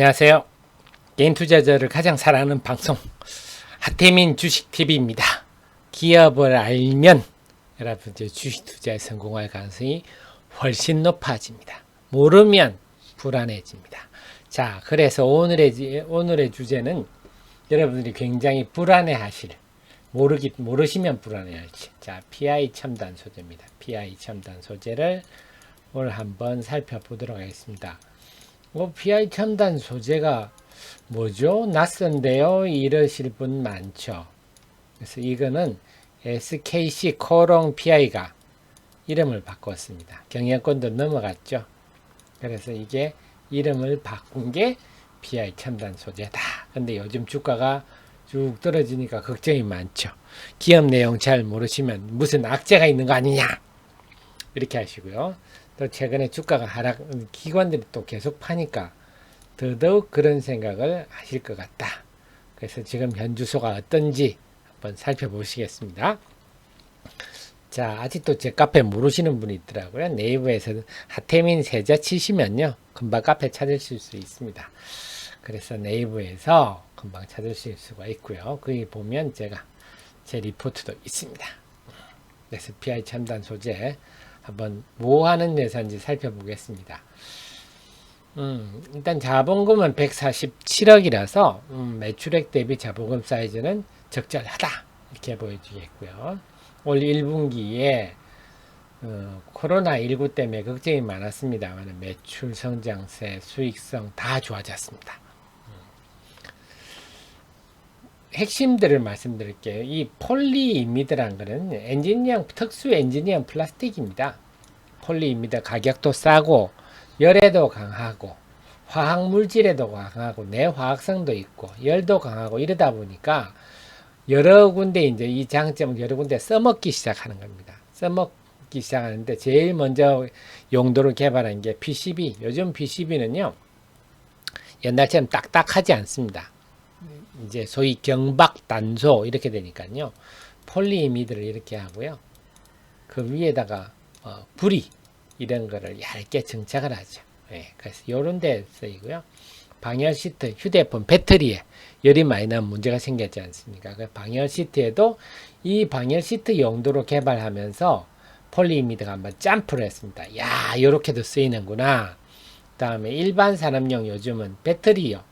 안녕하세요. 개인 투자자를 가장 사랑하는 방송 하태민 주식 TV입니다. 기업을 알면 여러분 이제 주식 투자에 성공할 가능성이 훨씬 높아집니다. 모르면 불안해집니다. 자, 그래서 오늘의 지- 오늘의 주제는 여러분들이 굉장히 불안해하실 모르기 모르시면 불안해하실 자 PI 첨단 소재입니다. PI 첨단 소재를 오늘 한번 살펴보도록 하겠습니다. 뭐 PI 첨단 소재가 뭐죠? 낯선데요? 이러실 분 많죠. 그래서 이거는 SKC 코롱 PI가 이름을 바꿨습니다. 경영권도 넘어갔죠. 그래서 이게 이름을 바꾼 게 PI 첨단 소재다. 근데 요즘 주가가 쭉 떨어지니까 걱정이 많죠. 기업 내용 잘 모르시면 무슨 악재가 있는 거 아니냐? 이렇게 하시고요. 또 최근에 주가가 하락, 기관들이 또 계속 파니까 더더욱 그런 생각을 하실 것 같다. 그래서 지금 현 주소가 어떤지 한번 살펴보시겠습니다. 자, 아직도 제 카페 모르시는 분이 있더라고요. 네이버에서 하태민 세자 치시면요. 금방 카페 찾으실 수 있습니다. 그래서 네이버에서 금방 찾으실 수가 있고요. 거기 보면 제가 제 리포트도 있습니다. 그래서 PI 첨단 소재 한번 뭐 하는 회사인지 살펴보겠습니다. 음, 일단 자본금은 147억이라서 음, 매출액 대비 자본금 사이즈는 적절하다 이렇게 보여지겠고요. 올 1분기에 어, 코로나19 때문에 걱정이 많았습니다만 매출 성장세, 수익성 다 좋아졌습니다. 음. 핵심들을 말씀드릴게요. 이 폴리이미드라는 것은 엔지니어 특수 엔지니어 플라스틱입니다. 폴리이미드 가격도 싸고 열에도 강하고 화학 물질에도 강하고 내화학성도 있고 열도 강하고 이러다 보니까 여러 군데 이제 이 장점을 여러 군데 써먹기 시작하는 겁니다. 써먹기 시작하는데 제일 먼저 용도를 개발한 게 PCB. 요즘 PCB는요 옛날처럼 딱딱하지 않습니다. 이제 소위 경박 단소 이렇게 되니까요 폴리이미드를 이렇게 하고요 그 위에다가 어, 불이 이런 거를 얇게 정착을 하죠. 예, 그래서 요런 데 쓰이고요. 방열 시트, 휴대폰 배터리에 열이 많이 나면 문제가 생겼지 않습니까? 그 방열 시트에도 이 방열 시트 용도로 개발하면서 폴리이미드가 한번 점프를 했습니다. 야, 요렇게도 쓰이는구나. 다음에 일반 산업용 요즘은 배터리요.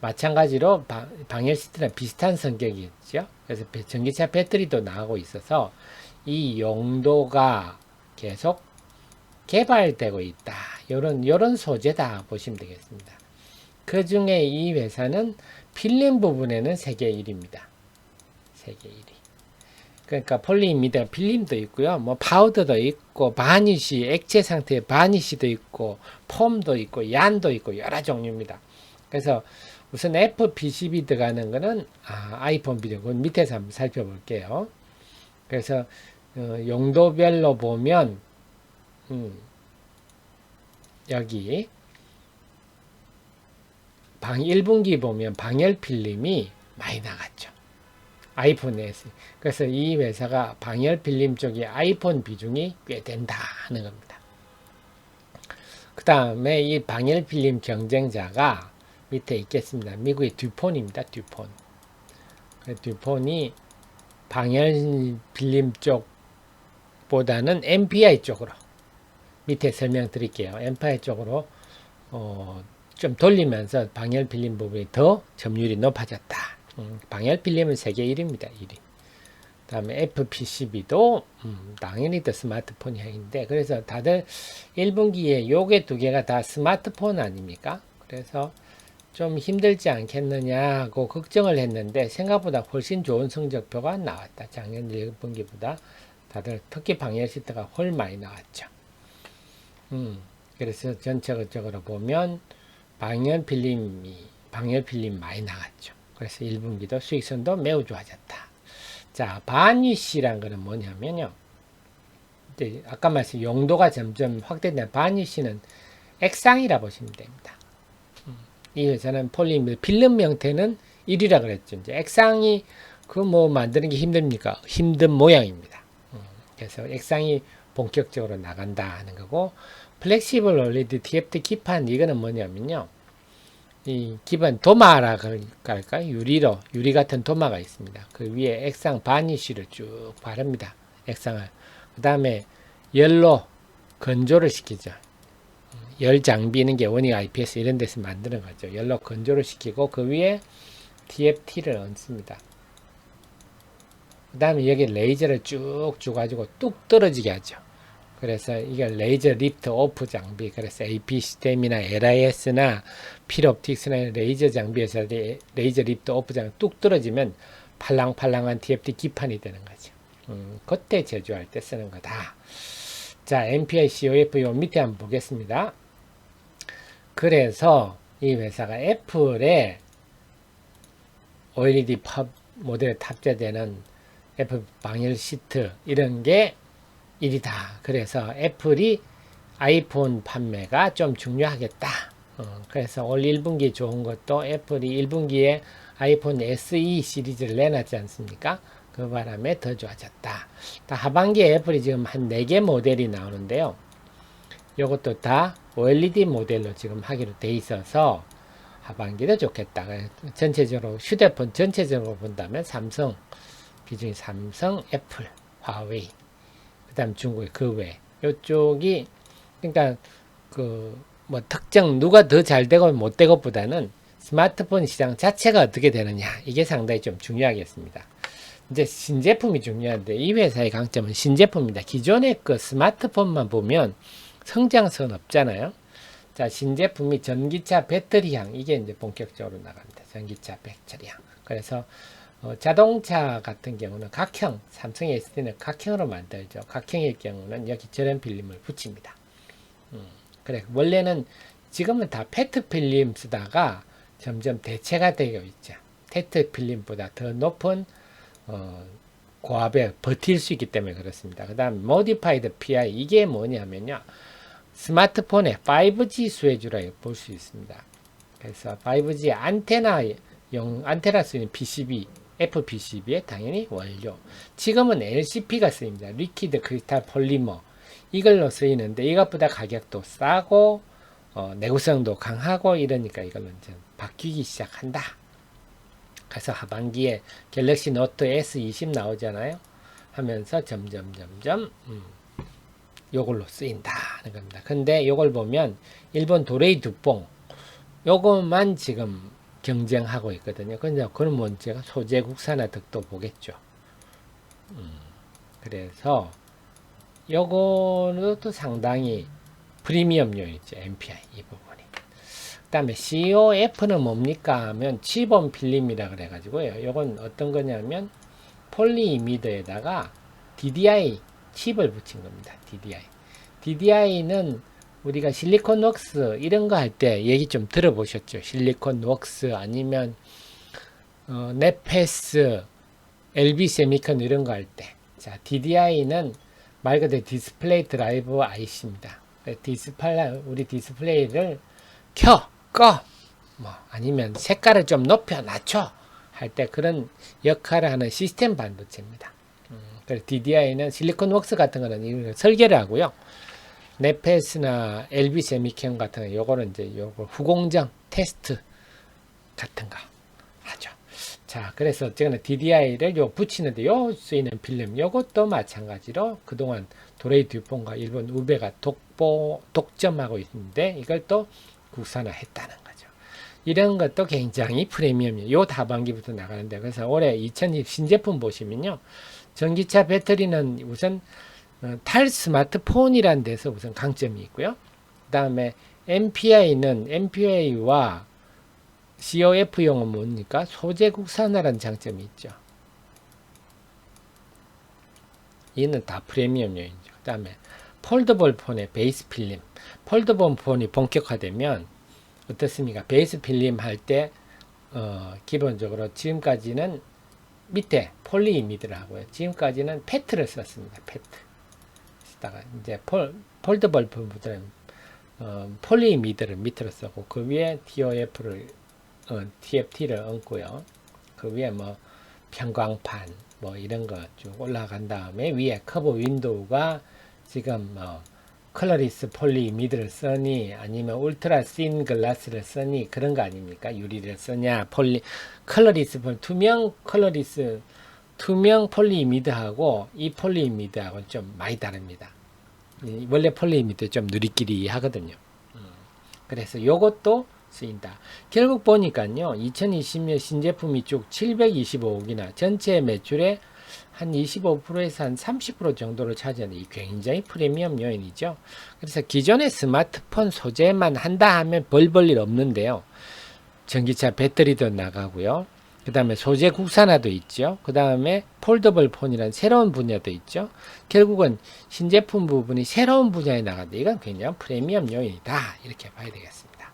마찬가지로 방, 방열 시트랑 비슷한 성격이죠. 그래서 배- 전기차 배터리도 나오고 있어서 이 용도가 계속 개발되고 있다. 요런 요런 소재다 보시면 되겠습니다. 그 중에 이 회사는 필름 부분에는 세계 1위입니다. 세계 1위. 그러니까 폴리입니다. 필름도 있고요. 뭐 파우더도 있고 바니시 액체 상태의 바니시도 있고 폼도 있고 얀도 있고 여러 종류입니다. 그래서 우선 FPCB 들어가는 거는 아, 아이폰 비디오 그 밑에서 한번 살펴볼게요. 그래서 어, 용도별로 보면 음, 여기 방 1분기 보면 방열 필름이 많이 나갔죠. 아이폰에 서 그래서 이 회사가 방열 필름 쪽에 아이폰 비중이 꽤 된다 하는 겁니다. 그 다음에 이 방열 필름 경쟁자가 밑에 있겠습니다. 미국의 듀폰입니다. 듀폰. 그 듀폰이 방열 필름 쪽보다는 MPI 쪽으로 밑에 설명드릴게요. MPI 쪽으로 어, 좀 돌리면서 방열 필름 부분이 더 점유율이 높아졌다. 음, 방열 필름은 세계 1위입니다. 1위. 다음에 FPCB도 음, 당연히 더 스마트폰 향인데 그래서 다들 1분기에 요게 두 개가 다 스마트폰 아닙니까? 그래서 좀 힘들지 않겠느냐고 걱정을 했는데 생각보다 훨씬 좋은 성적표가 나왔다. 작년 1분기보다 다들 특히 방열 시트가 훨 많이 나왔죠. 음, 그래서 전체적으로 보면 방열 필름이 방열 필름 많이 나갔죠. 그래서 1분기도 수익성도 매우 좋아졌다. 자, 바니쉬란 거는 뭐냐면요. 아까 말씀 용도가 점점 확대된 바니쉬는 액상이라 보시면 됩니다. 음, 이 회사는 폴리미드 필름 형태는 1위라 그랬죠. 이제 액상이 그 뭐 만드는 게 힘듭니까? 힘든 모양입니다. 음, 그래서 액상이 본격적으로 나간다 하는 거고 플렉시블 올리드 TFT 기판 이거는 뭐냐면요. 이 기본 도마라 그럴까 유리로 유리 같은 도마가 있습니다. 그 위에 액상 바니쉬를 쭉 바릅니다. 액상을 그 다음에 열로 건조를 시키죠. 열 장비는 게 원익 IPS 이런 데서 만드는 거죠. 열로 건조를 시키고 그 위에 TFT를 얹습니다. 그 다음에 여기 레이저를 쭉 줘가지고 뚝 떨어지게 하죠. 그래서 이게 레이저 리프트 오프 장비 그래서 AP 시스템이나 LIS나 필옵틱스나 레이저 장비에서 레- 레이저 리프트 오프 장비 뚝 떨어지면 팔랑팔랑한 TFT 기판이 되는 거죠. 음, 그때 제조할 때 쓰는 거다. 자, MPI COF 요 밑에 한번 보겠습니다. 그래서 이 회사가 애플에 OLED 팝 모델에 탑재되는 애플 방열 시트 이런 게 1이다. 그래서 애플이 아이폰 판매가 좀 중요하겠다. 어, 그래서 올 1분기 좋은 것도 애플이 1분기에 아이폰 SE 시리즈를 내놨지 않습니까? 그 바람에 더 좋아졌다. 다 하반기에 애플이 지금 한 4개 모델이 나오는데요. 이것도 다 OLED 모델로 지금 하기로 돼 있어서 하반기도 좋겠다. 전체적으로 휴대폰 전체적으로 본다면 삼성 비중이 삼성, 애플, 화웨이, 그다음 중국의 그 외. 이쪽이 그러니까 그 뭐 특정 누가 더 잘 되고 못 되고 보다는 스마트폰 시장 자체가 어떻게 되느냐 이게 상당히 좀 중요하겠습니다. 이제 신제품이 중요한데 이 회사의 강점은 신제품입니다. 기존의 그 스마트폰만 보면 성장성은 없잖아요. 자, 신제품이 전기차 배터리향 이게 이제 본격적으로 나갑니다. 전기차 배터리향. 그래서 어, 자동차 같은 경우는 각형, 삼성 SD는 각형으로 만들죠. 각형일 경우는 여기 저런 필름을 붙입니다. 음, 그래 원래는 지금은 다 페트 필름 쓰다가 점점 대체가 되고 있죠. 페트 필름보다 더 높은 어, 고압에 버틸 수 있기 때문에 그렇습니다. 그 다음 모디파이드 PI 이게 뭐냐면요. 스마트폰의 5G 수혜주라 볼 수 있습니다. 그래서 5G 안테나 용 안테나 쓰는 PCB F PCB에 당연히 원료. 지금은 LCP가 쓰입니다. 리퀴드 크리스탈 폴리머 이걸로 쓰이는데 이것보다 가격도 싸고 어, 내구성도 강하고 이러니까 이걸로 이제 바뀌기 시작한다. 그래서 하반기에 갤럭시 노트 S20 나오잖아요. 하면서 점점 점점 음, 요걸로 쓰인다 는 겁니다. 근데 요걸 보면 일본 도레이 두뽕 요것만 지금 경쟁하고 있거든요. 근데 그러면 제가 소재 국산화 득도 보겠죠. 음, 그래서 요거는 또 상당히 프리미엄 요인이죠. MPI 이 부분이. 그 다음에 COF는 뭡니까 하면 치본 필름이라 그래가지고요. 요건 어떤 거냐면 폴리이미드에다가 DDI 칩을 붙인 겁니다. DDI. DDI는 우리가 실리콘 웍스 이런 거 할 때 얘기 좀 들어보셨죠? 실리콘 웍스 아니면 어, 네페스, LB 세미컨 이런 거 할 때. 자, DDI는 말 그대로 디스플레이 드라이브 IC입니다. 디스플레이 우리 디스플레이를 켜, 꺼, 뭐 아니면 색깔을 좀 높여 낮춰 할 때 그런 역할을 하는 시스템 반도체입니다. 음, 그래서 DDI는 실리콘 웍스 같은 거는 이걸 설계를 하고요. 네페스나 LB 세미캠 같은 거 요거는 이제 요거 후공정 테스트 같은 거 하죠. 자, 그래서 저는 DDI를 요 붙이는데 요 쓰이는 필름 요것도 마찬가지로 그동안 도레이 듀폰과 일본 우베가 독보 독점하고 있는데 이걸 또 국산화했다는 거죠. 이런 것도 굉장히 프리미엄이에요. 요 다반기부터 나가는데 그래서 올해 2020 신제품 보시면요. 전기차 배터리는 우선 어, 탈 스마트폰이라는 데서 우선 강점이 있고요. 그 다음에 MPI는 MPI와 COF용은 뭡니까? 소재 국산화라는 장점이 있죠. 이는 다 프리미엄 요인이죠. 그 다음에 폴더블 폰의 베이스 필름. 폴더블 폰이 본격화되면 어떻습니까? 베이스 필름 할때 어, 기본적으로 지금까지는 밑에 폴리 이미드를 하고요. 지금까지는 페트를 썼습니다. 페트. 쓰다가 이제 폴, 폴더블 폰보다는 어, 폴리이미드를 밑으로 쓰고 그 위에 TOF를 어, TFT를 얹고요. 그 위에 뭐 편광판 뭐 이런 거 쭉 올라간 다음에 위에 커브 윈도우가 지금 뭐 컬러리스 폴리 미드를 쓰니 아니면 울트라 씬 글라스를 쓰니 그런 거 아닙니까? 유리를 쓰냐 폴리 컬러리스 폴 투명 컬러리스 투명 폴리미드하고 이 폴리미드하고 좀 많이 다릅니다. 이 원래 폴리미드 좀 누리끼리 하거든요. 음, 그래서 요것도 쓰인다. 결국 보니까요. 2020년 신제품이 쭉 725억이나 전체 매출의 한 25%에서 한 30% 정도를 차지하는 이 굉장히 프리미엄 요인이죠. 그래서 기존의 스마트폰 소재만 한다 하면 벌볼일 없는데요. 전기차 배터리도 나가고요. 그 다음에 소재 국산화도 있죠. 그 다음에 폴더블 폰이라는 새로운 분야도 있죠. 결국은 신제품 부분이 새로운 분야에 나간다. 이건 굉장히 프리미엄 요인이다. 이렇게 봐야 되겠습니다.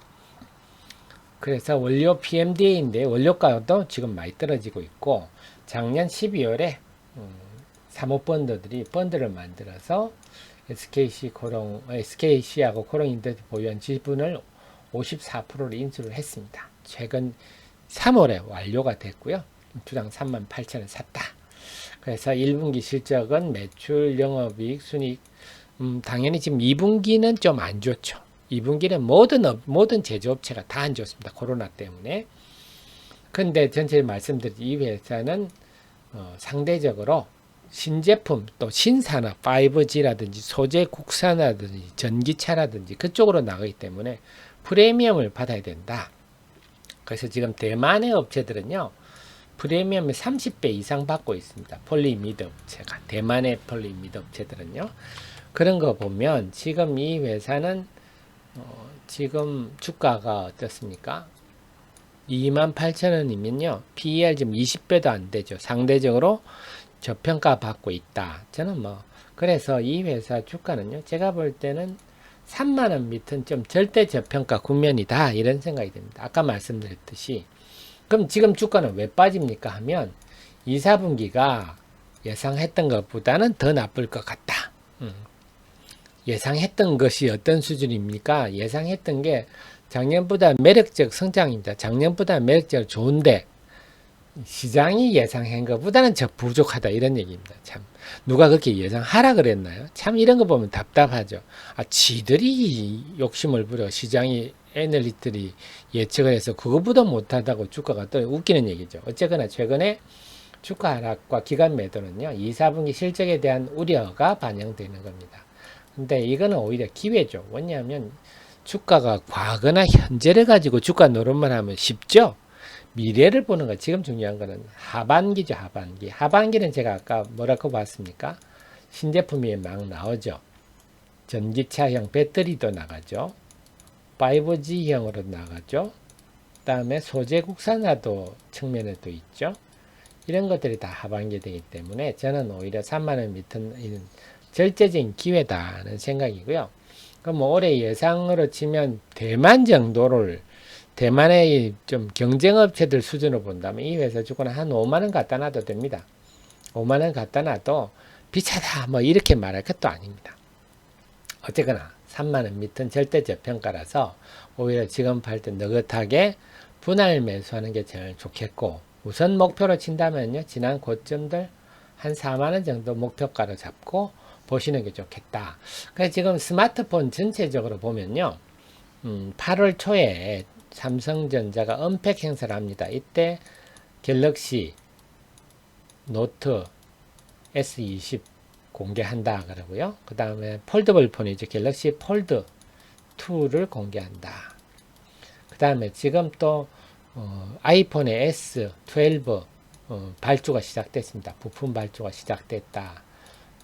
그래서 원료 PMDA인데 원료가도 지금 많이 떨어지고 있고 작년 12월에 음, 사모펀드들이 펀드를 만들어서 SKC 코롱 SKC하고 코롱인데스 보유한 지분을 54%를 인수를 했습니다. 최근 3월에 완료가 됐고요. 주당 3만 8천원 샀다. 그래서 1분기 실적은 매출, 영업이익, 순이익 음, 당연히 지금 2분기는 좀 안 좋죠. 2분기는 모든 업, 모든 제조업체가 다 안 좋습니다. 코로나 때문에. 근데 전체 말씀드린 이 회사는 어, 상대적으로 신제품 또 신산업 5G라든지 소재 국산화라든지 전기차라든지 그쪽으로 나가기 때문에 프리미엄을 받아야 된다. 그래서 지금 대만의 업체들은요. 프리미엄을 30배 이상 받고 있습니다. 폴리미드 업체가 대만의 폴리미드 업체들은요. 그런 거 보면 지금 이 회사는 어, 지금 주가가 어떻습니까? 28,000원이면요. PER 지금 20배도 안 되죠. 상대적으로 저평가 받고 있다. 저는 뭐 그래서 이 회사 주가는요. 제가 볼 때는 3만 원 밑은 좀 절대 저평가 국면이다. 이런 생각이 듭니다. 아까 말씀드렸듯이 그럼 지금 주가는 왜 빠집니까 하면 2, 4분기가 예상했던 것보다는 더 나쁠 것 같다. 음. 예상했던 것이 어떤 수준입니까? 예상했던 게 작년보다 매력적 성장입니다. 작년보다 매력적 좋은데 시장이 예상한 것보다는 저 부족하다 이런 얘기입니다. 참 누가 그렇게 예상하라 그랬나요? 참 이런 거 보면 답답하죠. 아 지들이 욕심을 부려 시장이 애널리스트들이 예측을 해서 그거보다 못하다고 주가가 또 웃기는 얘기죠. 어쨌거나 최근에 주가 하락과 기간 매도는요. 2, 4분기 실적에 대한 우려가 반영되는 겁니다. 근데 이거는 오히려 기회죠. 왜냐하면 주가가 과거나 현재를 가지고 주가 노름만 하면 쉽죠. 미래를 보는 거 지금 중요한 거는 하반기죠 하반기. 하반기는 제가 아까 뭐라고 봤습니까? 신제품이 막 나오죠. 전기차형 배터리도 나가죠. 5G형으로 나가죠. 그 다음에 소재 국산화도 측면에도 있죠. 이런 것들이 다 하반기 되기 때문에 저는 오히려 3만원 밑은 절제적인 기회다는 생각이고요. 그럼 뭐 올해 예상으로 치면 대만 정도를 대만의 좀 경쟁업체들 수준으로 본다면 이 회사 주고는 한 5만원 갖다 놔도 됩니다. 5만원 갖다 놔도 비싸다 뭐 이렇게 말할 것도 아닙니다. 어쨌거나 3만원 밑은 절대 저평가라서 오히려 지금 팔 때 느긋하게 분할 매수하는 게 제일 좋겠고 우선 목표로 친다면요. 지난 고점들 한 4만원 정도 목표가로 잡고 보시는 게 좋겠다. 그래서 지금 스마트폰 전체적으로 보면요. 음, 8월 초에 삼성전자가 언팩 행사를 합니다. 이때 갤럭시 노트 S20 공개한다 그러고요. 그 다음에 폴더블 폰이죠. 갤럭시 폴드 2를 공개한다. 그 다음에 지금 또 어, 아이폰의 S12 어, 발주가 시작됐습니다. 부품 발주가 시작됐다.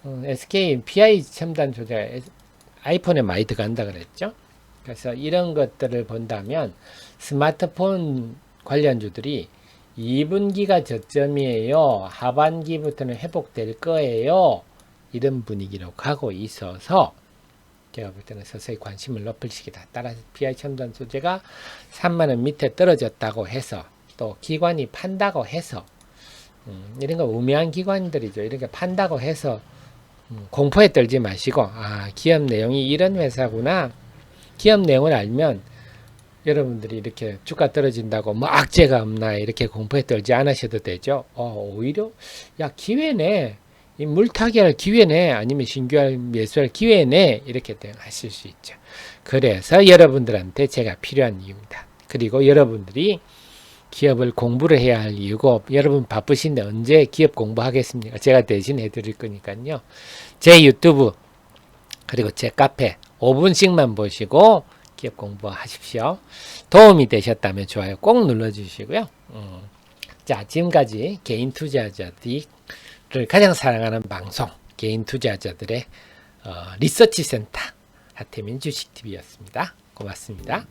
어, SK PI 첨단 조작 아이폰에 많이 들어간다 그랬죠. 그래서 이런 것들을 본다면 스마트폰 관련주들이 2분기가 저점이에요. 하반기부터는 회복될 거예요. 이런 분위기로 가고 있어서 제가 볼 때는 서서히 관심을 높일 시기다. 따라서 PI 첨단 소재가 3만원 밑에 떨어졌다고 해서 또 기관이 판다고 해서 음, 이런 거 우매한 기관들이죠. 이렇게 판다고 해서 음, 공포에 떨지 마시고 아 기업 내용이 이런 회사구나 기업 내용을 알면 여러분들이 이렇게 주가 떨어진다고 뭐 악재가 없나 이렇게 공포에 떨지 않으셔도 되죠. 어, 오히려 야 기회네 이 물타기 할 기회네 아니면 신규할 매수할 기회네 이렇게 되- 하실 수 있죠. 그래서 여러분들한테 제가 필요한 이유입니다. 그리고 여러분들이 기업을 공부를 해야 할 이유가 없- 여러분 바쁘신데 언제 기업 공부하겠습니까? 제가 대신 해드릴 거니까요. 제 유튜브 그리고 제 카페 5분씩만 보시고 기업 공부하십시오. 도움이 되셨다면 좋아요 꼭 눌러주시고요. 음. 자 지금까지 개인 투자자들이 를 가장 사랑하는 방송 개인 투자자들의 어, 리서치 센터 하태민 주식 TV였습니다. 고맙습니다.